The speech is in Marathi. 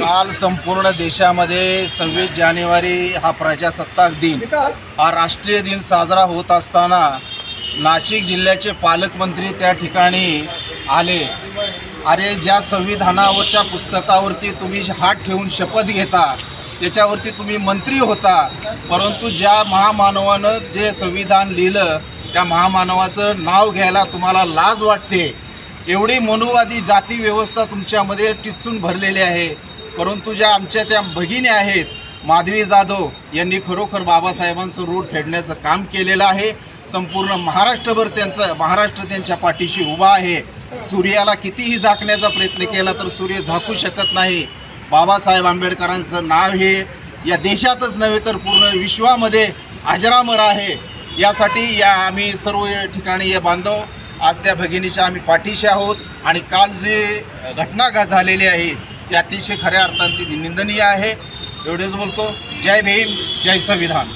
काल संपूर्ण देशामध्ये सव्वीस जानेवारी हा प्रजासत्ताक दिन हा राष्ट्रीय दिन साजरा होत असताना नाशिक जिल्ह्याचे पालकमंत्री त्या ठिकाणी आले. अरे ज्या संविधानावरच्या पुस्तकावरती तुम्ही हात ठेवून शपथ घेता त्याच्यावरती तुम्ही मंत्री होता परंतु ज्या महामानवानं जे संविधान लिहिलं त्या महामानवाचं नाव घ्यायला तुम्हाला लाज वाटते. एवढी मनुवादी जाती व्यवस्था तुमच्यामध्ये टिचून भरलेली आहे. परंतु ज्या आमच्या त्या भगिनी आहेत माधवी जाधव यांनी खरोखर बाबासाहेबांचं रूट फेडण्याचं काम केलेलं आहे. संपूर्ण महाराष्ट्रभर त्यांचं महाराष्ट्र त्यांच्या पाठीशी उभा आहे. सूर्याला कितीही झाकण्याचा प्रयत्न केला तर सूर्य झाकू शकत नाही. बाबासाहेब आंबेडकरांचं नाव हे या देशातच नव्हे तर पूर्ण विश्वामध्ये अजरामर आहे. यासाठी या आम्ही सर्व ठिकाणी या बांधव आज त्या भगिनीच्या आम्ही पाठीशी आहोत आणि काल जे घटना का झालेली आहे ती अतिशय खऱ्या अर्थाने ती निंदनीय आहे. एवढेच बोलतो. जय भीम जय संविधान.